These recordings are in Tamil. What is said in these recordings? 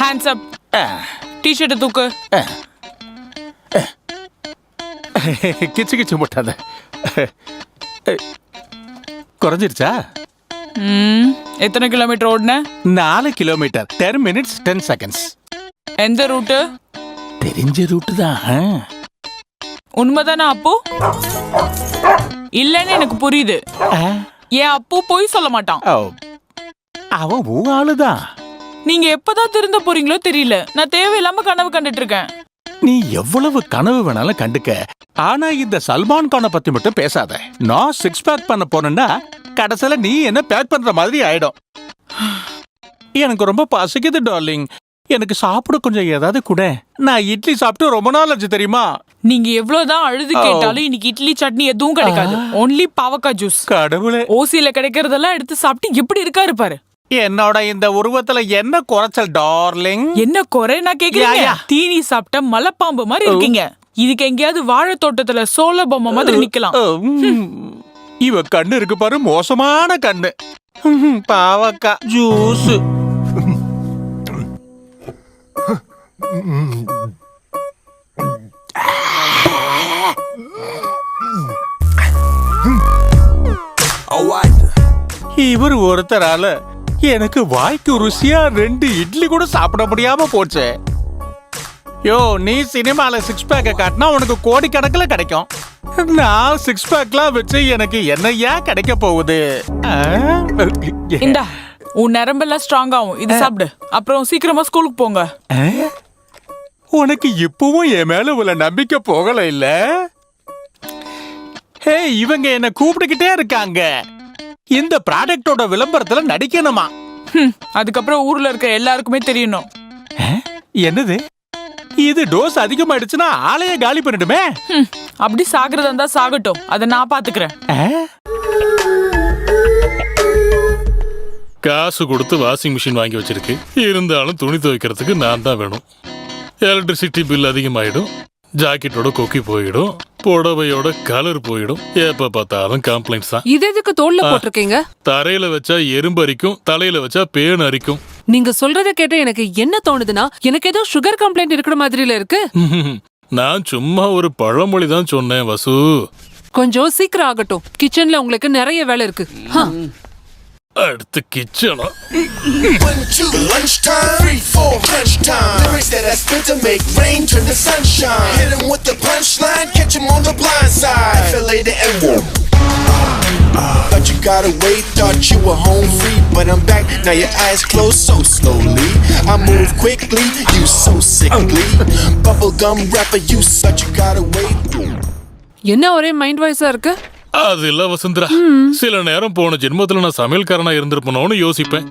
ஹேண்ட்ஸ் அப் டிஷர்ட்டை தூக்கு கிச்சு கிச்சு போட்டாத குறைஞ்சிருச்சா எத்தனை கிலோமீட்டர் ஓடுன நாலு kilometre ten minutes ten seconds எந்த ரூட்டு தெரிஞ்ச ரூட்டு தான் உண்மைதானே அப்பு இல்லைன்னு எனக்கு புரியுது என் அப்பு போய் சொல்ல மாட்டான் அவன் உன் ஆளுதான். நீங்க எப்பதான் திருந்த போறீங்களோ தெரியல. நான் தேவையில்லாம கனவு கண்டுட்டு இருக்கேன். நீ எவ்வளவு கனவு வேணாலும் கண்டுக்க. ஆனா இந்த சல்மான் கானை பத்தி மட்டும் பேசாத. நான் சிக்ஸ் பேக் பண்ண போனேன்னா கடைசியில நீ என்ன பேக் பண்ற மாதிரி ஆயிடும். எனக்கு ரொம்ப பசிக்குது டார்லிங் எனக்கு சாப்பிட கொஞ்சம் ஏதாவது கூட. நான் இட்லி சாப்பிட்டு ரொம்ப நாள் ஆச்சு தெரியுமா? நீங்க எவ்வளவுதான் அழுது கேட்டாலும் இன்னைக்கு இட்லி சட்னி எதுவும் கிடைக்காது. ஒன்லி பாவக்காய் ஜூஸ் கடவுளே. ஓசியில கிடைக்கிறதெல்லாம் எடுத்து சாப்பிட்டு எப்படி இருக்காரு பாரு. என்னோட இந்த உருவத்துல என்ன குறைச்சல் டார்லிங்? என்ன குறை நான் கேக்குறீங்க. தீனி சாப்பிட்ட மலைப்பாம்பு மாதிரி இருக்கீங்க. இதுக்கு எங்கேயாவது வாழை தோட்டத்துல சோள பொம்மை மாதிரி நிக்கலாம். உம், இவ கண்ணு இருக்கு பாரு மோசமான கண்ணு. பாவக்கா. ஜூஸ். இவர் ஒருத்தரால எனக்கு வாய்க்கு ருசியா ரெண்டு இட்லி கூட சாப்பிட முடியாம போச்சே. யோ நீ சினிமால சிக்ஸ் பேக்க காட்டினா உனக்கு கோடி கிடைக்கும். நான் சிக்ஸ் பேக்லாம் வச்சு எனக்கு என்ன ஏன் கிடைக்க போகுது? இந்தா உன் நரம்பெல்லாம் ஸ்ட்ராங் ஆகும். இது சாப்பிடு. அப்புறம் சீக்கிரமா ஸ்கூலுக்கு போங்க? உனக்கு இப்பவும் என் மேல உள்ள நம்பிக்கை போகல இல்ல? ஹே இவங்க என்ன கூப்பிட்டுக்கிட்டே இருக்காங்க. இந்த ப்ராடக்டோட விளம்பரத்துல நடிக்கணுமா? அதுக்கப்புறம் ஊர்ல இருக்க எல்லாருக்குமே தெரியணும்? என்னது? இது டோஸ் அதிகமாயிடுச்சுன்னா ஆளைய காலி பண்ணிடுமே. அப்படி சாகிறதா இருந்தா சாகட்டும். அதை நான் பாத்துக்கிறேன்? காசு கொடுத்து வாஷிங் மிஷின் வாங்கி வச்சிருக்கு. இருந்தாலும் துணி துவைக்கிறதுக்கு நான் தான் வேணும். Electricity bill அதிகமாயிடும். ஜாக்கெட்டோட கொக்கி போயிடும் புடவையோட கலர் போயிடும். எப்ப பார்த்தாலும் கம்ப்ளைண்ட்ஸ் தான். இது எதுக்கு தோல்ல போட்டிருக்கீங்க? தரையில வச்சா எறும்பு அரிக்கும் தலையில வச்சா பேன் அரிக்கும். நீங்க சொல்றத கேட்ட எனக்கு என்ன தோணுதுன்னா எனக்கு ஏதோ சுகர் கம்ப்ளைண்ட் இருக்கிற மாதிரில இருக்கு. நான் சும்மா ஒரு பழமொழி தான் சொன்னேன் வசு. கொஞ்சம் சீக்கிரம் ஆகட்டும். கிச்சன்ல உங்களுக்கு நிறைய வேலை இருக்கு. ஹ. அடுத்து கிச்சனா One, two, lunchtime. Three, four, crunch time. Lyrics that I spit to make rain turn to sunshine. Hit 'em with the punchline, catch 'em on the blind side. FLA the N-word. Thought you got away, thought you were home free, but I'm back. Now your eyes close so slowly. I move quickly, you so sickly. Bubblegum rapper, you such you got away. என்ன ஒரே மைண்ட் வாய்ஸா இருக்கு அது இல்ல வசுந்தரா. சில நேரம் போன ஜென்மத்துல நான் சமையல்காரனா இருந்திருப்பனோன்னு யோசிப்பேன்.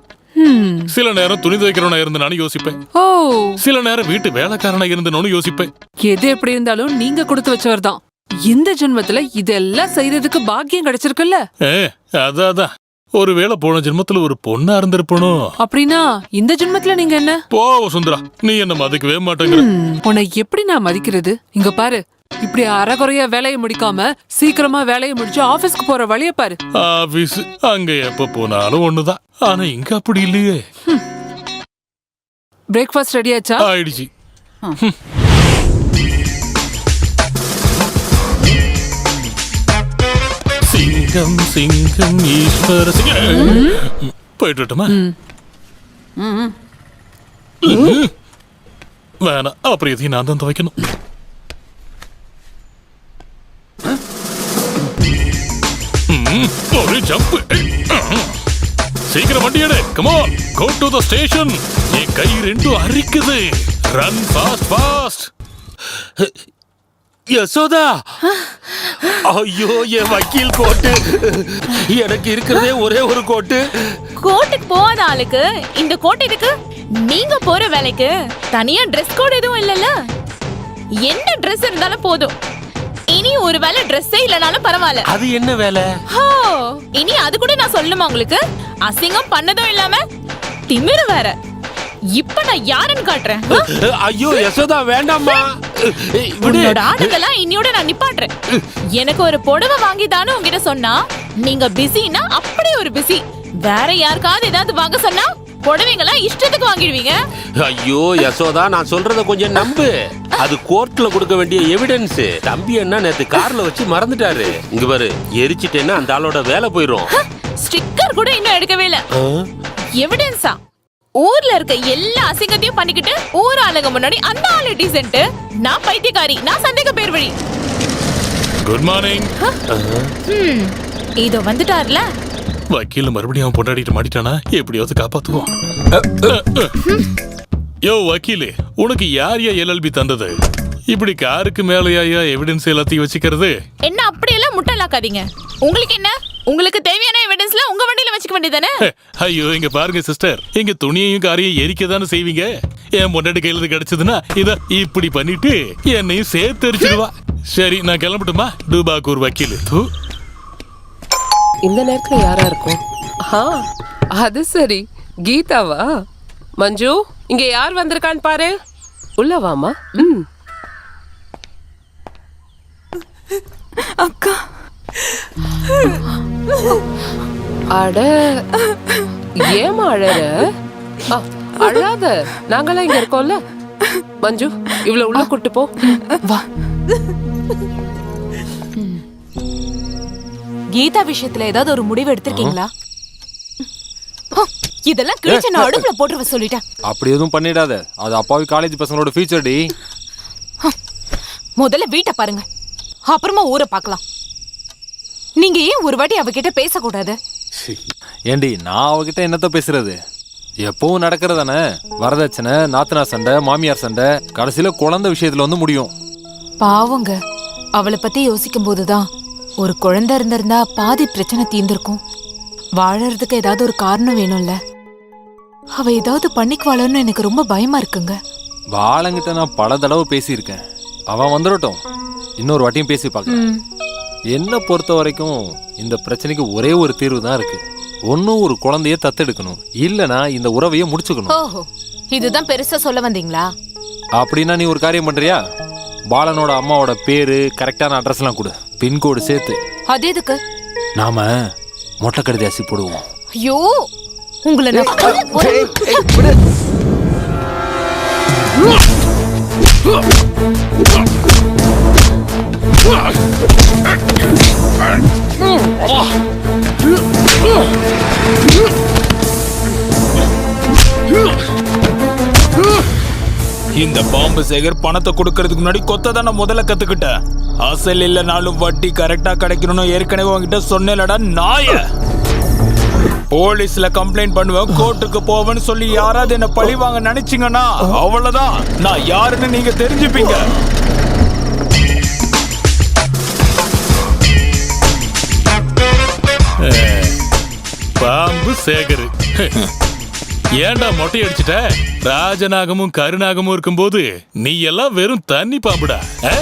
சில நேரம் துணி துவைக்கிறவனா இருந்தனான்னு யோசிப்பேன். ஓ. சில நேரம் வீட்டு வேலைக்காரனா இருந்தனோன்னு யோசிப்பேன். எது எப்படி இருந்தாலும் நீங்க கொடுத்து வச்சவர் தான் இந்த ஜென்மத்துல இதெல்லாம் செய்யறதுக்கு பாக்கியம் கிடைச்சிருக்குல்ல? ஏ அதான் அதான் ஒருவேளை போன ஜென்மத்துல ஒரு பொண்ணா இருந்திருப்பனோ? அப்படின்னா இந்த ஜென்மத்துல நீங்க என்ன? போ வசுந்தரா. நீ என்ன மதிக்கவே மாட்டேங்கிற. உன்னை எப்படி நான் மதிக்கிறது? இங்க பாரு. இப்படி அறகுறையா வேலையை முடிக்காம சீக்கிரமா வேலையை முடிச்சு ஆபீஸ்க்கு போற வழிய பாரு. ஆபீஸ் அங்க எப்ப போனாலும் ஒண்ணுதான். ஆனா இங்க அப்படி இல்லையே. பிரேக்ஃபாஸ்ட் ரெடியாச்சா ஆயிடுச்சு. சிங்கம் சிங்கம் ஈஸ்வர சிங்கம் போயிட்டு வரட்டுமா? ம். வேணாம் அப்புறம் எதையும் நான் தான் துவைக்கணும். சீக்கிரம் come on go to the station என் கை ரெண்டும் அரிக்குது. Run fast fast Yashoda! ஐயோ என் வக்கீல் கோட்டு. எனக்கு இருக்கிறதே ஒரே ஒரு கோட்டு. கோட்டுக்கு போகாத ஆளுக்கு இந்த கோட் எதுக்கு? நீங்க போற வேலைக்கு. தனியா ட்ரெஸ் கோட் எதுவும் இல்லல்ல. என்ன ட்ரெஸ் இருந்தாலும் போதும். இனி ஒரு வேளை ட்ரெஸ்ஸே இல்லனாலும் பரவாயில்ல. அது என்ன வேலை? ஹோ இனி அது கூட நான் சொல்லணுமா உங்களுக்கு? அசிங்கம் பண்ணதும் இல்லாம திமிரு வேற. இப்ப நான் யாருன்னு காட்டுறேன்? ஆ? ஐயோ யசோதா வேண்டாம்மா. விடு. உன்னோட ஆடுதெல்லாம் இன்னியோட நான் நிப்பாட்டுறேன். எனக்கு ஒரு புடவை வாங்கி தானே உங்ககிட்ட சொன்னா நீங்க பிஸினா அப்படி ஒரு பிஸி. வேற யாருக்காவது ஏதாவது வாங்க சொன்னா புடவைங்களாம் இஷ்டத்துக்கு வாங்கிடுவீங்க. ஐயோ யசோதா நான் சொல்றத கொஞ்சம் நம்பு. அது கோர்ட்ல கொடுக்க வேண்டிய எவிடன்ஸ் தம்பி என்ன நேத்து கார்ல வச்சு மறந்துட்டாரு. இங்க பாரு எரிச்சிட்டேன்னா அந்த ஆளோட வேலை போயிரும். ஸ்டிக்கர் கூட இன்னும் எடுக்கவே இல்ல. எவிடன்ஸா ஊர்ல இருக்க எல்லா அசிங்கத்தையும் பண்ணிக்கிட்டு ஊர் ஆளுங்க முன்னாடி அந்த ஆளு டீசென்ட் நான் பைத்தியக்காரி நான் சந்தேக பேர் வழி. குட் மார்னிங் இதோ வந்துட்டார்ல. வக்கீல் மறுபடியும் அவன் பொண்டாடிட்டு மாட்டிட்டானா? எப்படியாவது காப்பாத்துவோம். யோ வக்கீலே உனக்கு யார் யா எல்எல்பி தந்தது? இப்படி காருக்கு மேலேயா எவிடன்ஸ் எல்லாத்தையும் வச்சுக்கிறது? என்ன அப்படியெல்லாம் முட்டலாக்காதீங்க உங்களுக்கு என்ன? உங்களுக்கு தேவையான எவிடன்ஸ்ல உங்க வண்டியில வச்சுக்க வேண்டியதானே ஐயோ இங்க பாருங்க சிஸ்டர் இங்க துணியையும் காரையும் எரிக்க தானே செய்வீங்க? என் பொண்டாட்டி கையில கிடைச்சதுன்னா இத இப்படி பண்ணிட்டு என்னையும் சேர்த்து எரிச்சிடுவா சரி நான் கிளம்பட்டுமா? டூபாக்கு ஒரு வக்கீல். தூ இந்த நேரத்துல யாரா இருக்கும்? ஆ அது சரி. கீதாவா? மஞ்சு இங்க யார் வந்திருக்கான்னு பாரு. உள்ள வாமா ம். அட ஏமா அழற? அழாத. நாங்கெல்லாம் இங்க இருக்கோம்ல. மஞ்சு இவ்வளவு உள்ள கூட்டு போ. கீதா விஷயத்துல ஏதாவது ஒரு முடிவு எடுத்திருக்கீங்களா? இதெல்லாம் கிழிச்சு நான் அடுப்புல போட்டுருவ சொல்லிட்டேன். அப்படி எதுவும் பண்ணிடாத. அது அப்பாவி காலேஜ் பசங்களோட ஃபியூச்சர் டி. முதல்ல வீட்டை பாருங்க. அப்புறமா ஊரை பார்க்கலாம். நீங்க ஏன் ஒரு வாட்டி அவகிட்ட பேசக்கூடாது? ஏண்டி நான் அவகிட்ட என்னத்த பேசுறது? எப்பவும் நடக்கிறதானே? வரதட்சணை நாத்தனா சண்டை மாமியார் சண்டை கடைசியில குழந்தை விஷயத்துல வந்து முடியும். பாவங்க. அவளை பத்தி யோசிக்கும் போதுதான் ஒரு குழந்தை இருந்திருந்தா பாதி பிரச்சனை தீர்ந்திருக்கும். வாழறதுக்கு ஏதாவது ஒரு காரணம் வேணும்ல. அவ ஏதாவது பண்ணிக்குவாளோன்னு எனக்கு ரொம்ப பயமா இருக்குங்க. பாலங்கிட்ட நான் பல தடவை பேசியிருக்கேன். அவன் வந்துடட்டும் இன்னொரு வாட்டியும் பேசி பார்க்கலாம். என்ன பொறுத்த வரைக்கும் இந்த பிரச்சனைக்கு ஒரே ஒரு தீர்வு தான் இருக்கு. ஒன்னும் ஒரு குழந்தைய தத்தெடுக்கணும். இல்லனா இந்த உறவையே முடிச்சுக்கணும். ஓஹோ இதுதான் பெருசா சொல்ல வந்தீங்களா? அப்படின்னா நீ ஒரு காரியம் பண்றியா? பாலனோட அம்மாவோட பேரு கரெக்டான அட்ரஸ்லாம் கொடு. பின்கோடு சேர்த்து. அது எதுக்கு? நாம மொட்டை கடிதாசி போடுவோம். ஐயோ! உங்களை நான். இந்த பாம்பு சேகர் பணத்தை கொடுக்கறதுக்கு முன்னாடி கொத்த தானே முதல்ல கத்துக்கிட்டேன் அசல் இல்லைனாலும் வட்டி கரெக்டா கிடைக்கணும்னு ஏற்கனவே உங்ககிட்ட சொன்னேலடா நாய போலீஸ்ல கம்ப்ளைண்ட் பண்ணுவேன் கோர்ட்டுக்கு போவேன்னு சொல்லி யாராவது என்ன பழி வாங்க நினைச்சீங்கன்னா அவ்வளவுதான். நான் யாருன்னு நீங்க தெரிஞ்சுப்பீங்க. பாம்பு சேகரு. ஏன்டா மொட்டை அடிச்சிட்ட? ராஜநாகமும் கருநாகமும் இருக்கும்போது நீ எல்லாம் வெறும் தண்ணி பாம்புடா ஆ?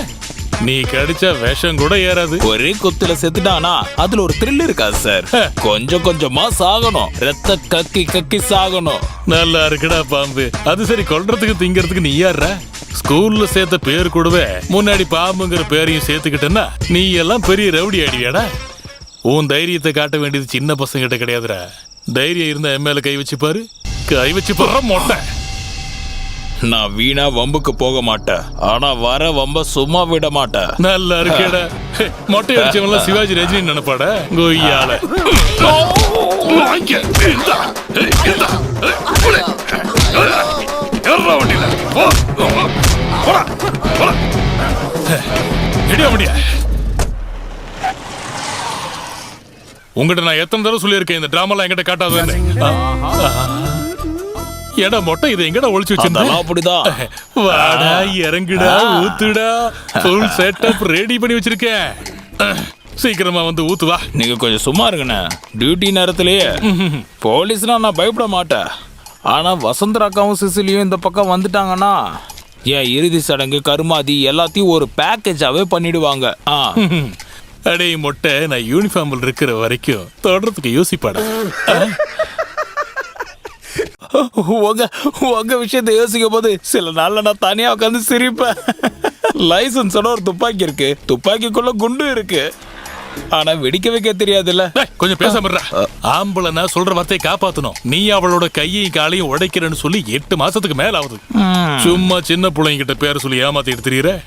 நீ கடிச்சா விஷம் கூட ஏறாது. ஒரே குத்துல செத்துட்டானா? அதுல ஒரு த்ரில் இருக்காது சார் கொஞ்சம் கொஞ்சமா சாகணும். ரத்த கக்கி கக்கி சாகணும். நல்லா இருக்குடா பாம்பு. அது சரி கொல்றதுக்கு திங்கிறதுக்கு நீ யாருடா ஸ்கூல்ல சேர்த்த பேர் கூடவே முன்னாடி பாம்புங்கிற பேரையும் சேர்த்துக்கிட்டேன்னா நீ எல்லாம் பெரிய ரவுடி ஆடியாடா உன் தைரியத்தை காட்ட வேண்டியது சின்ன பசங்கிட்ட கிடையாதுடா. தைரியம் இருந்தா என் மேல கை வச்சு பாரு. கை வச்சு பாரு மொட்டை. நான் வீணா வம்புக்கு போக மாட்டேன் ஆனா வர வம்ப சும்மா விட மாட்டேன் நல்லா இருக்கேடா. ஹே, மொட்டை அடிச்சவன்லாம் சிவாஜி ரஜினி நினைப்பாடா? கொய்யால. உங்ககிட்ட நான் எத்தனை தடவை சொல்லியிருக்கேன் இந்த டிராமாலாம் என்கிட்ட காட்டாதேன்னு ஏடா மொட்டை இதை எங்கடா ஒளிச்சு வச்சிருந்தா? அப்படிதான் வாடா இறங்குடா ஊத்துடா. ஃபுல் செட்டப் ரெடி பண்ணி வச்சிருக்கேன். சீக்கிரமா வந்து ஊத்து வா. நீங்க கொஞ்சம் சும்மா இருங்கண்ணே. டியூட்டி நேரத்திலேயே போலீஸ்னா நான் பயப்பட மாட்டேன். ஆனா வசந்தர அக்காவும் சிசிலியும் இந்த பக்கம் வந்துட்டாங்கன்னா என் இறுதி சடங்கு கருமாதி எல்லாத்தையும் ஒரு பேக்கேஜாவே பண்ணிடுவாங்க. ஆ. அடே மொட்டை நான் யூனிஃபார்மில் இருக்கிற வரைக்கும் தொடர்றதுக்கு யோசிப்பாடா. உங்க உங்க விஷயத்தை யோசிக்கும் போது சில நாள்ல நான் தனியா உட்காந்து சிரிப்பேன். லைசன்ஸோட ஒரு துப்பாக்கி இருக்கு. துப்பாக்கிக்குள்ள குண்டு இருக்கு. ஆனா வெடிக்க வைக்க தெரியாதுல்ல. கொஞ்சம் பேசாம இருடா. ஆம்பளைன்னா சொல்ற வார்த்தையை காப்பாத்தணும். நீ அவளோட கையையும் காலையும் உடைக்கிறேன்னு சொல்லி எட்டு மாசத்துக்கு மேல ஆகுது சும்மா சின்ன பிள்ளைங்க கிட்ட பேர சொல்லி ஏமாத்திட்டு தெரியுற?